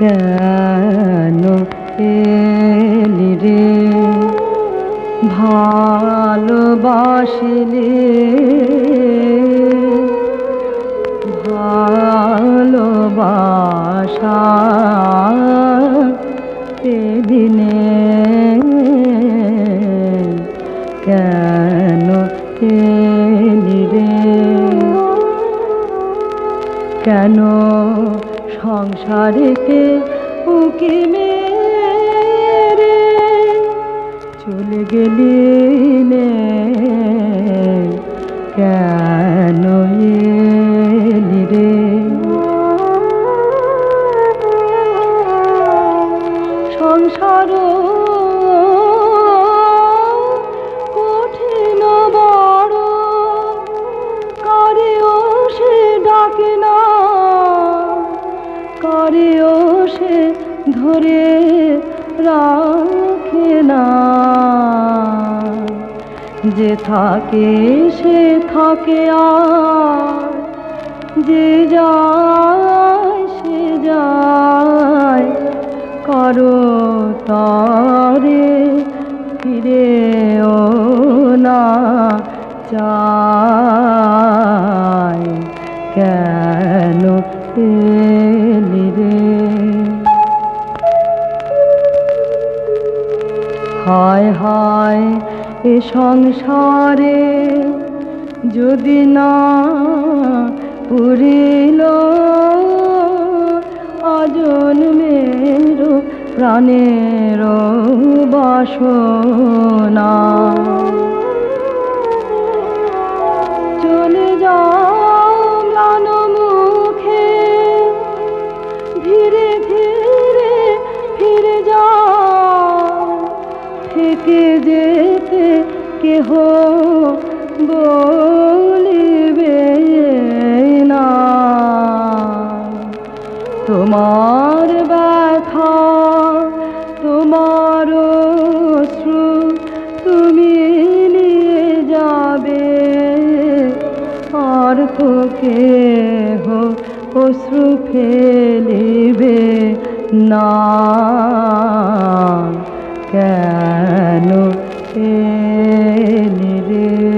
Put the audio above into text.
কেন এলি রে? ভালোবাসিলে ভালোবাসা দিনে কেন এলি রে? কেন সংসারেতে উকি মেরে চলে গেলি কেন রে? সংসার সে ধরে রাখে না। যে থাকে, সে থাকে আর। যে যায়, সে যায়। করো তারে ফিরেও না চায়। কেন এলি হায় এ সংসারে। যদি না পুরিল অজন্মের প্রাণের বাসনা। কেহ বলিবে না। তোমার ব্যথা, তোমার অশ্রু তুমি নিয়ে যাবে। আর তো কেহ অশ্রু ফেলিবে না। কেন এলি রে